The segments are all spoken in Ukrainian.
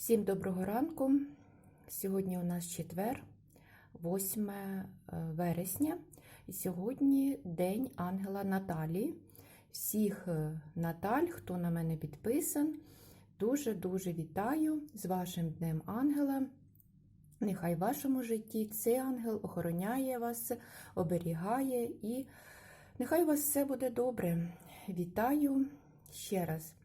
Всім доброго ранку. Сьогодні у нас четвер, 8 е, вересня. І сьогодні День Ангела Наталії. Всіх е, Наталь, хто на мене підписан, дуже-дуже вітаю з вашим Днем Ангела. Нехай в вашому житті цей ангел охороняє вас, оберігає і нехай у вас все буде добре. Вітаю ще раз.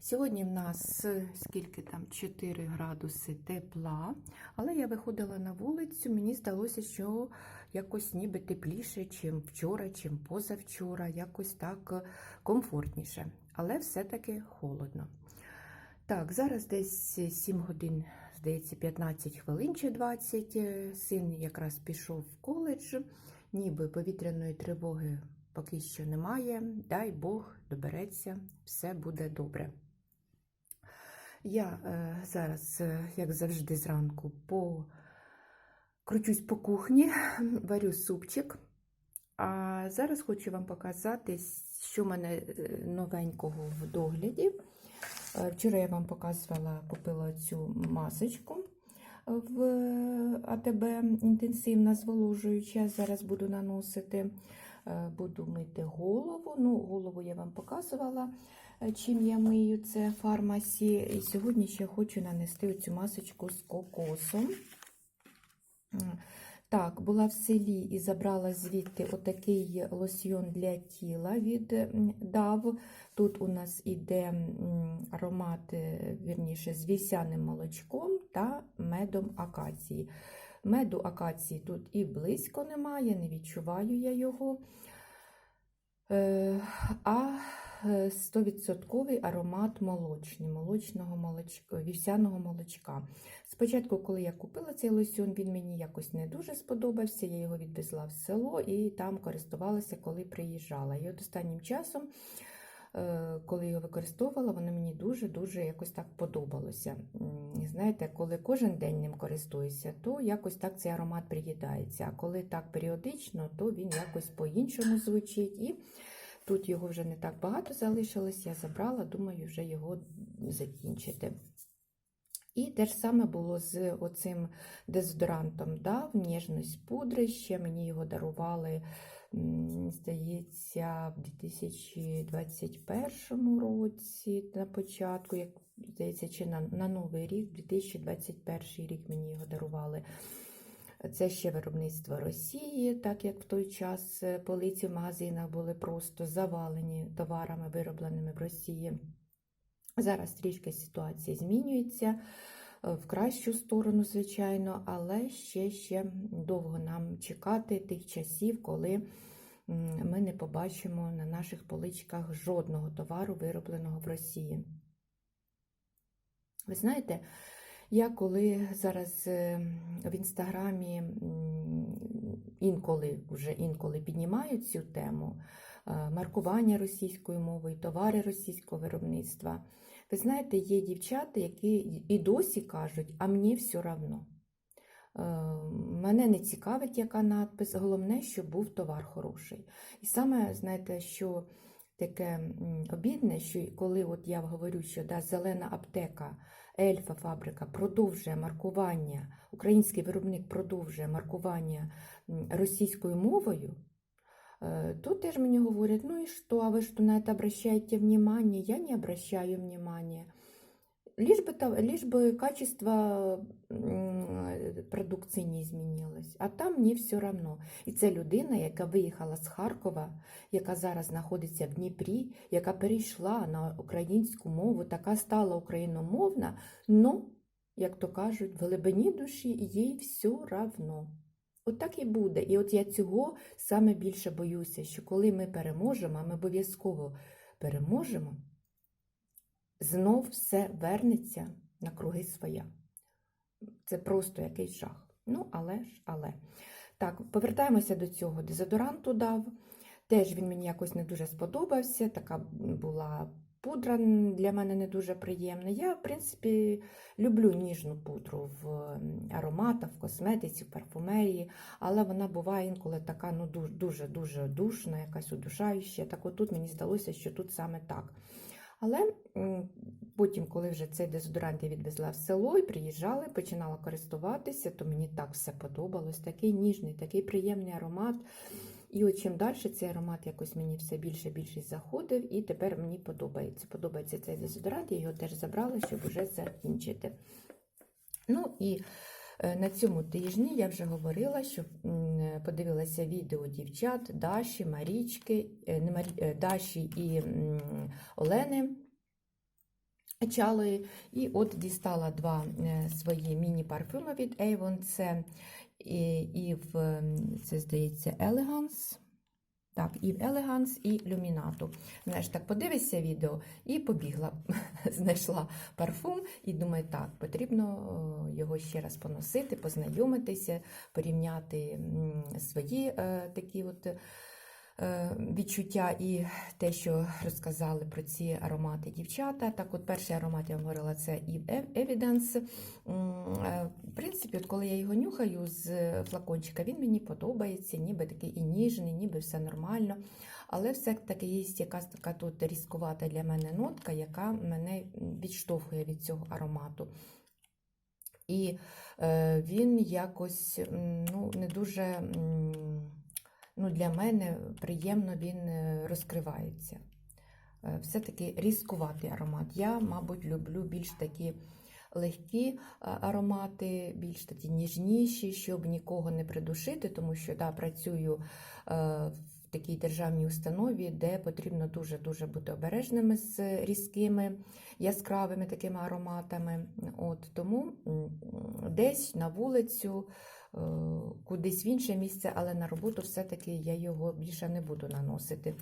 Сьогодні в нас скільки там 4 градуси тепла, але я виходила на вулицю, мені здалося, що якось ніби тепліше, чим вчора, чим позавчора, якось так комфортніше, але все-таки холодно. Так, зараз десь 7 годин, здається, 15 хвилин чи 20. Син якраз пішов в коледж, ніби повітряної тривоги поки що немає. Дай Бог добереться, все буде добре. Я е, зараз, е, як завжди, зранку по... кручусь по кухні, варю супчик. А зараз хочу вам показати, що в мене е, новенького в догляді. Вчора я вам показувала, купила цю масочку в АТБ інтенсивна зволожуюча. Зараз буду наносити, буду мити голову. Ну, голову я вам показувала, чим я мию це фармасі. І сьогодні ще хочу нанести цю масочку з кокосом. Так, була в селі і забрала звідти отакий лосьйон для тіла від DAV. Тут у нас іде аромат, е, вірніше, з вівсяним молочком та медом акації. Меду акації тут і близько немає, не відчуваю я його. Е, а 100% аромат молочний, молочного молочка, вівсяного молочка. Спочатку, коли я купила цей лосьон, він мені якось не дуже сподобався. Я його відвезла в село і там користувалася, коли приїжджала. І от останнім часом, е, коли його використовувала, воно мені дуже-дуже якось так подобалося. Знаєте, коли кожен день ним користуюся, то якось так цей аромат приїдається. А коли так періодично, то він якось по-іншому звучить. І Тут його вже не так багато залишилось, я забрала, думаю, вже його закінчити. І те ж саме було з оцим дезодорантом дав, ніжність пудри. Ще мені його дарували, здається, в 2021 році на початку, як здається, чи на, на Новий рік, 2021 рік мені його дарували. Це ще виробництво Росії, так як в той час е, полиці в магазинах були просто завалені товарами, виробленими в Росії. Зараз трішки ситуація змінюється е, в кращу сторону, звичайно, але ще ще довго нам чекати тих часів, коли ми не побачимо на наших поличках жодного товару, виробленого в Росії. Ви знаєте, я коли зараз е, в інстаграмі інколи вже інколи піднімаю цю тему е, маркування російською мовою, товари російського виробництва, ви знаєте, є дівчата, які і досі кажуть, а мені все равно. Е, мене не цікавить, яка надпис, головне, щоб був товар хороший. І саме, знаєте, що таке обідне, що коли от я говорю, що да, зелена аптека. Ельфа фабрика продовжує маркування, український виробник продовжує маркування російською мовою, е, то теж мені говорять, ну і що, а ви що на це обращаєте внимание? Я не обращаю внимания. Лишь бы, лишь бы качество продукції не змінилось, а там мені все равно. І це людина, яка виїхала з Харкова, яка зараз знаходиться в Дніпрі, яка перейшла на українську мову, така стала україномовна, но, як то кажуть, в глибині душі їй все равно. От і буде. І от я цього саме більше боюся, що коли ми переможемо, а ми обов'язково переможемо знов все вернеться на круги своя. Це просто якийсь жах. Ну, але ж, але. Так, повертаємося до цього. Дезодоранту дав. Теж він мені якось не дуже сподобався. Така була пудра для мене не дуже приємна. Я, в принципі, люблю ніжну пудру в ароматах, в косметиці, в парфумерії, але вона буває інколи така ну, дуже-дуже душна, якась удушаюча. Так от тут мені здалося, що тут саме так. Але потім, коли вже цей дезодорант я відвезла в село і приїжджала, починала користуватися, то мені так все подобалось. Такий ніжний, такий приємний аромат. І от чим далі цей аромат якось мені все більше більше заходив, і тепер мені подобається. Подобається цей дезодорант, я його теж забрала, щоб вже закінчити. Ну і на цьому тижні я вже говорила, що подивилася відео дівчат Даші, Марічки, е, не Марі, е, Даші і Олени. Чалої, і от дістала два е, свої міні-парфюми від Avon. Це і, і в, це, здається, Elegance. Так, і в Елеганс, і Люмінату. Знаєш, так подивишся відео і побігла, знайшла парфум, і думаю, так, потрібно його ще раз поносити, познайомитися, порівняти свої е, такі от. Е, Відчуття і те, що розказали про ці аромати дівчата. Так, от перший аромат я говорила, це Eve Evidence. Е, В принципі, от коли я його нюхаю з флакончика, він мені подобається, ніби такий і ніжний, ніби все нормально. Але все-таки є якась така тут різкувата для мене нотка, яка мене відштовхує від цього аромату. І е, він якось ну, не дуже ну, для мене приємно він е, розкривається. Е, Все-таки різкуватий аромат. Я, мабуть, люблю більш такі легкі аромати, більш такі ніжніші, щоб нікого не придушити, тому що да, працюю е, в такій державній установі, де потрібно дуже-дуже бути обережними з різкими, яскравими такими ароматами. От, тому десь на вулицю, е, кудись в інше місце, але на роботу все-таки я його більше не буду наносити.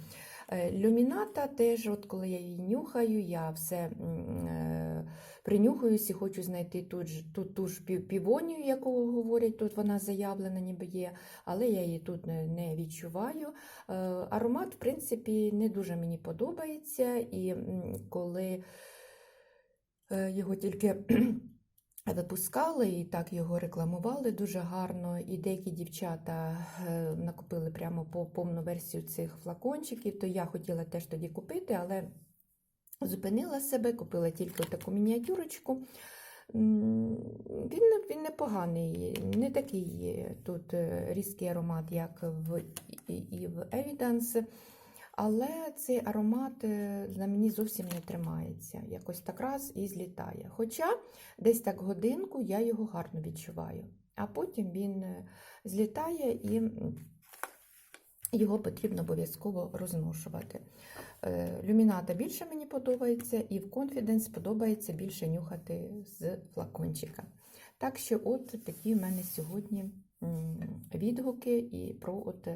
Е, Люміната теж, от коли я її нюхаю, я все е, принюхуюсь і хочу знайти тут, ж- тут ту ж пів- півонію, яку говорять, тут вона заявлена, ніби є, але я її тут не, відчуваю. Е, Аромат, в принципі, не дуже мені подобається, і коли е, його тільки випускали і так його рекламували дуже гарно. І деякі дівчата е, накупили прямо по повну версію цих флакончиків, то я хотіла теж тоді купити, але зупинила себе, купила тільки таку мініатюрочку. Він, він непоганий, не такий тут е, різкий аромат, як в, і в Evidence. Але цей аромат е, на мені зовсім не тримається. Якось так раз і злітає. Хоча десь так годинку я його гарно відчуваю, а потім він е, злітає і його потрібно обов'язково розношувати. Е, Люміната більше мені подобається, і в Confidence подобається більше нюхати з флакончика. Так що, от такі в мене сьогодні відгуки і про от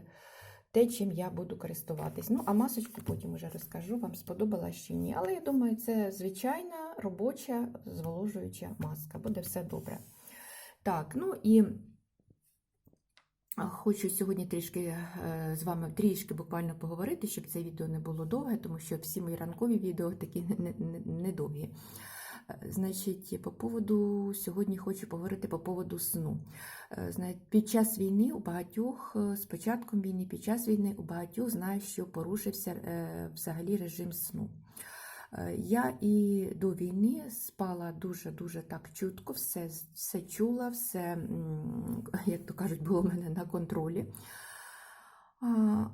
те, чим я буду користуватись. Ну, а масочку потім вже розкажу, вам сподобалась чи ні. Але я думаю, це звичайна робоча зволожуюча маска. Буде все добре. Так, ну і Хочу сьогодні трішки е, з вами трішки буквально поговорити, щоб це відео не було довге, тому що всі мої ранкові відео такі не, не, не Значить, по поводу сьогодні хочу поговорити по поводу сну. Е, Знаєте, під час війни у багатьох, е, з початком війни, під час війни у багатьох знаю, що порушився е, взагалі режим сну. Е, Я і до війни спала дуже-дуже так чутко, все, все чула, все, як то кажуть, було в мене на контролі.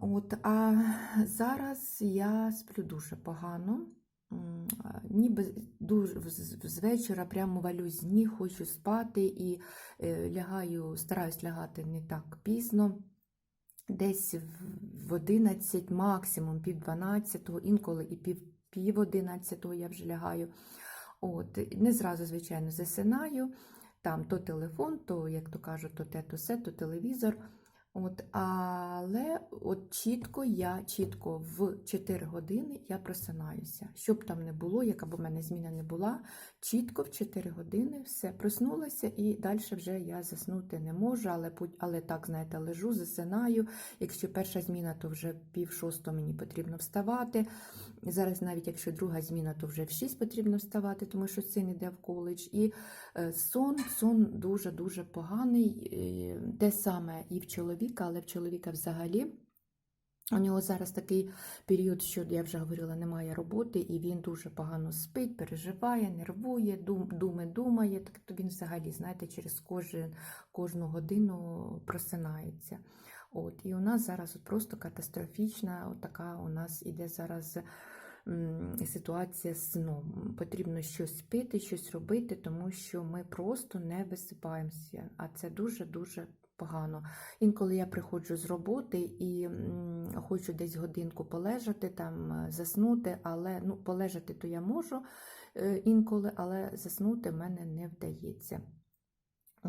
От, а зараз я сплю дуже погано. Ніби дуже з- вечора прямо валюсь з ніг, хочу спати і е, лягаю, стараюсь лягати не так пізно. Десь в- в 11, максимум пів 12, інколи і пів, пів 11 я вже лягаю. От, не зразу, звичайно, засинаю. Там то телефон, то, як то кажуть, то те, то се, то телевізор. От, але от чітко я, чітко в 4 години я просинаюся. Щоб там не було, яка б у мене зміна не була, чітко в 4 години все проснулася і далі вже я заснути не можу, але, але так, знаєте, лежу, засинаю. Якщо перша зміна, то вже пів шостого мені потрібно вставати. Зараз, навіть якщо друга зміна, то вже в 6 потрібно вставати, тому що син іде в коледж. І е, сон, сон дуже-дуже поганий. Е, Те саме і в чоловіка, але в чоловіка взагалі. У нього зараз такий період, що я вже говорила, немає роботи, і він дуже погано спить, переживає, нервує, дум, думи думає. Так то він взагалі, знаєте, через кожен, кожну годину просинається. От, і у нас зараз от просто катастрофічна, от така у нас іде зараз ситуація з сном. Потрібно щось пити, щось робити, тому що ми просто не висипаємося. А це дуже-дуже погано. Інколи я приходжу з роботи і хочу десь годинку полежати, там е, заснути, але ну, полежати то я можу е, інколи, але заснути в мене не вдається.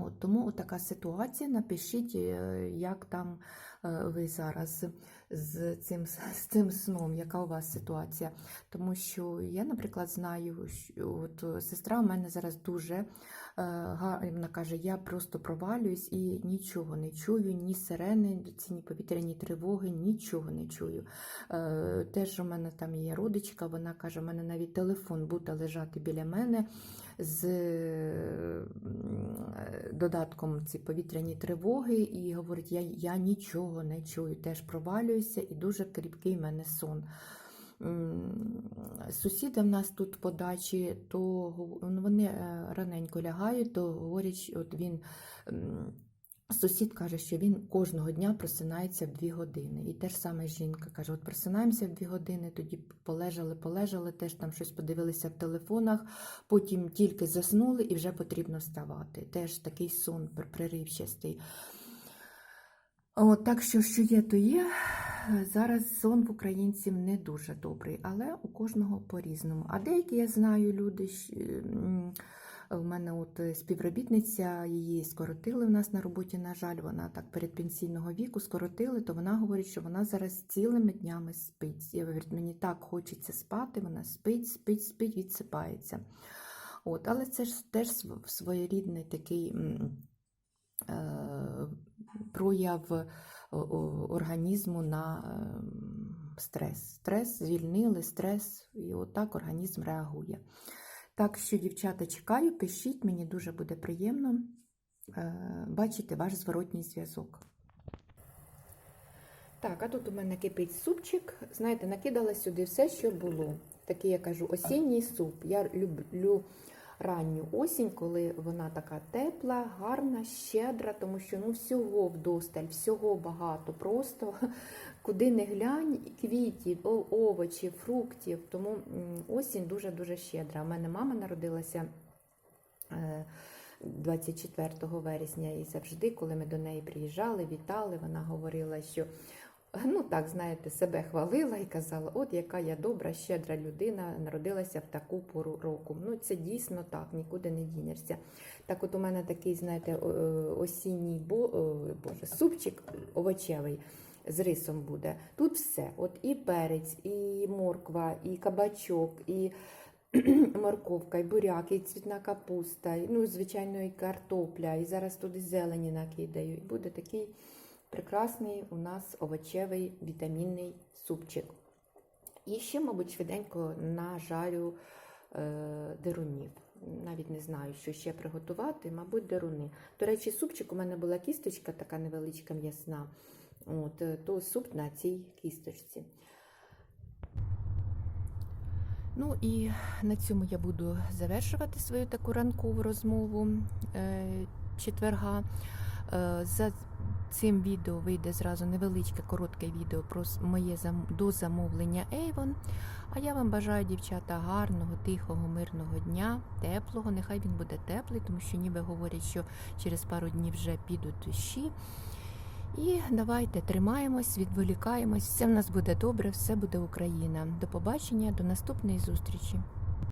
От, тому така ситуація. Напишіть, е, як там е, ви зараз з цим, з цим сном, яка у вас ситуація. Тому що я, наприклад, знаю, що от сестра у мене зараз дуже е, гарна, вона каже, я просто провалююсь і нічого не чую, ні сирени, ні повітряні тривоги, нічого не чую. Теж у мене там є родичка, вона каже, у мене навіть телефон буде лежати біля мене з додатком ці повітряні тривоги, і говорить, я, я нічого не чую, теж провалююся, і дуже кріпкий в мене сон. Сусіди в нас тут по дачі, то ну, вони е, раненько лягають, то говорять, от він. Сусід каже, що він кожного дня просинається в дві години. І те ж саме жінка каже: от просинаємося в дві години, тоді полежали, полежали, теж там щось подивилися в телефонах, потім тільки заснули і вже потрібно вставати. Теж такий сон пр- приривчастий. От, так що, що є, то є. Зараз сон в українців не дуже добрий, але у кожного по-різному. А деякі я знаю люди. В мене от е, співробітниця її скоротили в нас на роботі. На жаль, вона так передпенсійного віку скоротили, то вона говорить, що вона зараз цілими днями спить. Я говорю, мені так хочеться спати, вона спить, спить, спить, відсипається. От, але це ж теж своєрідний такий е, прояв о- організму на ем, стрес. Стрес звільнили, стрес, і отак організм реагує. Так що, дівчата, чекаю, пишіть, мені дуже буде приємно е, бачити ваш зворотній зв'язок. Так, а тут у мене кипить супчик. Знаєте, накидала сюди все, що було. Такий, я кажу, осінній суп. Я люблю ранню осінь, коли вона така тепла, гарна, щедра, тому що ну, всього вдосталь, всього багато. Просто куди не глянь, квітів, овочів, фруктів. Тому осінь дуже-дуже щедра. У мене мама народилася. е, 24 вересня і завжди, коли ми до неї приїжджали, вітали, вона говорила, що ну так, знаєте, себе хвалила і казала, от яка я добра, щедра людина, народилася в таку пору року. Ну, це дійсно так, нікуди не дінешся. Так, от у мене такий, знаєте, осінній бо, боже, супчик овочевий. З рисом буде. Тут все. От і перець, і морква, і кабачок, і морковка, і буряк, і цвітна капуста, і, ну, звичайно, і картопля, і зараз туди зелені накидаю. І буде такий прекрасний у нас овочевий вітамінний супчик. І ще, мабуть, швиденько нажарю е, дерунів. Навіть не знаю, що ще приготувати, мабуть, деруни. До речі, супчик у мене була кісточка, така невеличка м'ясна. От, е, то суп на цій кісточці. Ну і на цьому я буду завершувати свою таку ранкову розмову е, четверга. Е, за цим відео вийде зразу невеличке коротке відео про моє зам- дозамовлення Avon. А я вам бажаю, дівчата, гарного, тихого, мирного дня, теплого. Нехай він буде теплий, тому що ніби говорять, що через пару днів вже підуть дощі. І давайте тримаємось, відволікаємось. Все в нас буде добре, все буде Україна. До побачення, до наступної зустрічі.